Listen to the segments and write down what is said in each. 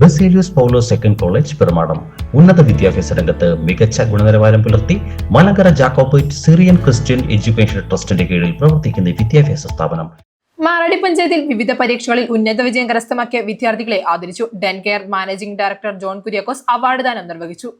Baselius Paulo second college Perumadam. ഉന്നത വിദ്യാഭ്യാസ രംഗത്ത് മികച്ച ഗുണനിലവാരം പുലർത്തി Malankara Jacobite Syrian Christian education ട്രസ്റ്റിന്റെ കീഴിൽ പ്രവർത്തിക്കുന്ന ഈ വിദ്യാഭ്യാസ സ്ഥാപനം. മാറാടി പഞ്ചായത്തിൽ വിവിധ പരീക്ഷകളിൽ ഉന്നത വിജയം കരസ്ഥമാക്കിയ വിദ്യാർത്ഥികളെ ആദരിച്ചു. Den care managing director John Kuriakose award ദാനം നിർവഹിച്ചു.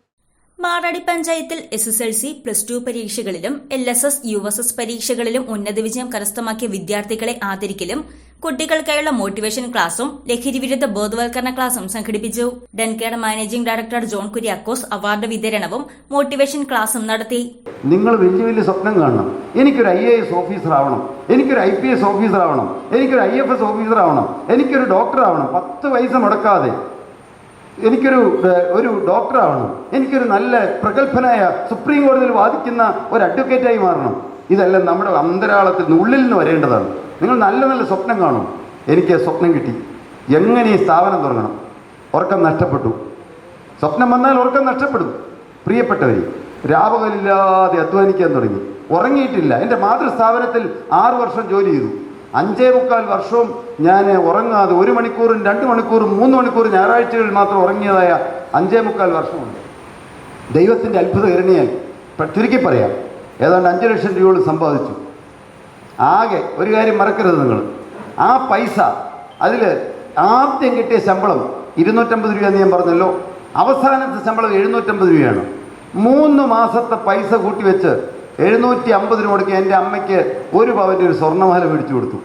മാറാടി പഞ്ചായത്തിൽ S S L C plus two പരീക്ഷകളിലും L S S U S S പരീക്ഷകളിലും ഉന്നത വിജയം കരസ്ഥമാക്കിയ വിദ്യാർത്ഥികളെ ആദരിക്കലും കുട്ടികൾക്കായുള്ള മോട്ടിവേഷൻ ക്ലാസും ലഹരി വിരുദ്ധ ബോധവൽക്കരണ ക്ലാസും സംഘടിപ്പിച്ചു. ഡൻകേഡ് managing director John Kuriakose award വിതരണവും മോട്ടിവേഷൻ ക്ലാസും നടത്തി. നിങ്ങൾ വലിയ വലിയ സ്വപ്നം കാണണം. എനിക്കൊരു ഐ എ എസ് ഓഫീസർ ആവണം. എനിക്കൊരു ഐ പി എസ് ഓഫീസർ ആവണം. എനിക്കൊരു ഐ എഫ് എസ് ഓഫീസർ ആവണം. എനിക്കൊരു ഡോക്ടർ ആവണം. പത്ത് പൈസ മുടക്കാതെ എനിക്കൊരു ഒരു ഡോക്ടർ ആവണം. എനിക്കൊരു നല്ല പ്രഗത്ഭനായ സുപ്രീം കോടതിയിൽ വാദിക്കുന്ന ഒരു അഡ്വക്കേറ്റായി മാറണം. ഇതെല്ലാം നമ്മുടെ അന്തരാളത്തിൽ നിന്ന് ഉള്ളിൽ നിന്ന് വരേണ്ടതാണ്. നിങ്ങൾ നല്ല നല്ല സ്വപ്നം കാണും. എനിക്ക് സ്വപ്നം കിട്ടി. എങ്ങനെ ഈ സ്ഥാപനം തുടങ്ങണം? ഉറക്കം നഷ്ടപ്പെട്ടു. സ്വപ്നം വന്നാൽ ഉറക്കം നഷ്ടപ്പെടും. പ്രിയപ്പെട്ടവർ രാപകലില്ലാതെ അധ്വാനിക്കാൻ തുടങ്ങി. ഉറങ്ങിയിട്ടില്ല. എന്റെ മാതൃസ്ഥാപനത്തിൽ ആറ് വർഷം ജോലി ചെയ്തു. അഞ്ചേ മുക്കാൽ വർഷവും ഞാൻ ഉറങ്ങാതെ ഒരു മണിക്കൂറും രണ്ട് മണിക്കൂറും മൂന്ന് മണിക്കൂറും ഞായറാഴ്ചകളിൽ മാത്രം ഉറങ്ങിയതായ അഞ്ചേ മുക്കാൽ വർഷമുണ്ട്. ദൈവത്തിന്റെ അത്ഭുതകരണിയായി ചുരുക്കി പറയാം. ഏതാണ്ട് അഞ്ച് ലക്ഷം രൂപയോളം സമ്പാദിച്ചു. ആകെ ഒരു കാര്യം മറക്കരുത് നിങ്ങൾ. ആ പൈസ അതിൽ ആദ്യം കിട്ടിയ ശമ്പളം ഇരുന്നൂറ്റമ്പത് രൂപ ഞാൻ പറഞ്ഞല്ലോ. അവസാനത്തെ ശമ്പളം എഴുന്നൂറ്റമ്പത് രൂപയാണ്. മൂന്ന് മാസത്തെ പൈസ കൂട്ടി വെച്ച് എഴുന്നൂറ്റി അമ്പത് രൂപ കൊടുക്കുക എന്റെ അമ്മയ്ക്ക് ഒരു പവന്റെ ഒരു സ്വർണമാല മേടിച്ചു കൊടുത്തു.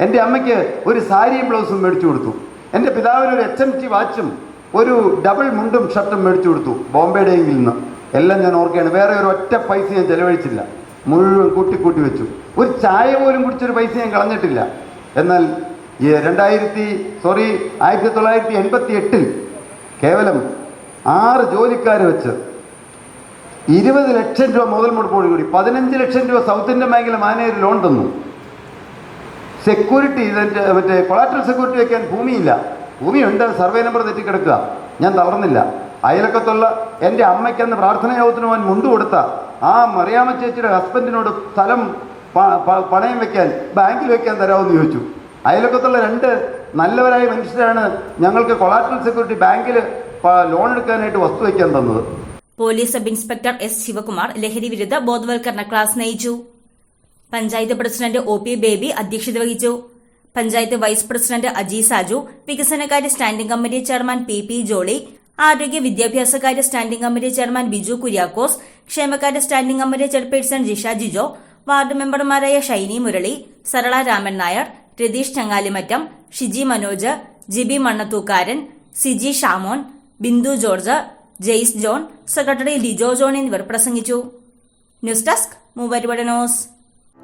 എന്റെ അമ്മയ്ക്ക് ഒരു സാരിയും ബ്ലൗസും മേടിച്ചു കൊടുത്തു. എന്റെ പിതാവിന് ഒരു എച്ച് എം ടി വാച്ചും ഒരു ഡബിൾ മുണ്ടും ഷർട്ടും മേടിച്ചു കൊടുത്തു ബോംബെ ഡേയിൽ നിന്ന്. എല്ലാം ഞാൻ ഓർക്കുകയാണ്. വേറെ ഒരു ഒറ്റ പൈസ ഞാൻ ചെലവഴിച്ചില്ല. മുഴുവൻ കൂട്ടി കൂട്ടി വെച്ചു. ഒരു ചായ പോലും കുടിച്ചൊരു പൈസ ഞാൻ കളഞ്ഞിട്ടില്ല. എന്നാൽ ഈ രണ്ടായിരത്തി സോറി ആയിരത്തി തൊള്ളായിരത്തി എൺപത്തി എട്ടിൽ കേവലം ആറ് ജോലിക്കാർ വെച്ച് ഇരുപത് ലക്ഷം രൂപ മുതൽ മുടപ്പോട് കൂടി പതിനഞ്ച് ലക്ഷം രൂപ സൗത്ത് ഇന്ത്യൻ ബാങ്കിൽ മാനേജർ ലോൺ തന്നു. സെക്യൂരിറ്റി ഇതിന്റെ മറ്റേ കൊളാട്രൽ സെക്യൂരിറ്റി വയ്ക്കാൻ ഭൂമിയില്ല. ഭൂമിയുണ്ട് സർവേ നമ്പർ തെറ്റിക്കിടക്കുക. ഞാൻ തളർന്നില്ല. അയലക്കത്തുള്ള എന്റെ അമ്മയ്ക്കന്ന് പ്രാർത്ഥന യോഗത്തിന് പോകാൻ മുണ്ടു കൊടുത്ത ആ മറിയാമ്മ ചേച്ചിയുടെ ഹസ്ബൻഡിനോട് സ്ഥലം പണയം വെക്കാൻ ബാങ്കിൽ വെക്കാൻ തരാമെന്ന് ചോദിച്ചു. അയലക്കത്തുള്ള രണ്ട് നല്ലവരായ മനുഷ്യരാണ് ഞങ്ങൾക്ക് കൊളാറ്റൽ സെക്യൂരിറ്റി ബാങ്കിൽ ലോൺ എടുക്കാനായിട്ട് വസ്തു വയ്ക്കാൻ തന്നത്. Police sub inspector S Sivakumar ലഹരി വിരുദ്ധ ബോധവൽക്കരണ ക്ലാസ് നയിച്ചു. Panchayat president O P Baby അധ്യക്ഷത വഹിച്ചു. പഞ്ചായത്ത് വൈസ് പ്രസിഡന്റ് അജി സാജു വികസനകാര്യ standing committee chairman P P Jolly ആരോഗ്യ വിദ്യാഭ്യാസകാര്യ standing committee chairman Biju Kuriakose ക്ഷേമകാര്യ standing committee chairperson Jisha Jijo ward മെമ്പർമാരായ Shiny Murali Sarala Raman Nair Ratheesh Changalimattam Shiji Manoj Jibi Mannathookaran Siji Shamon Bindu George Jaise John secretary Lijo John എന്നിവർ പ്രസംഗിച്ചു. ന്യൂസ് ഡെസ്ക് മൂവരുവട ന്യൂസ്.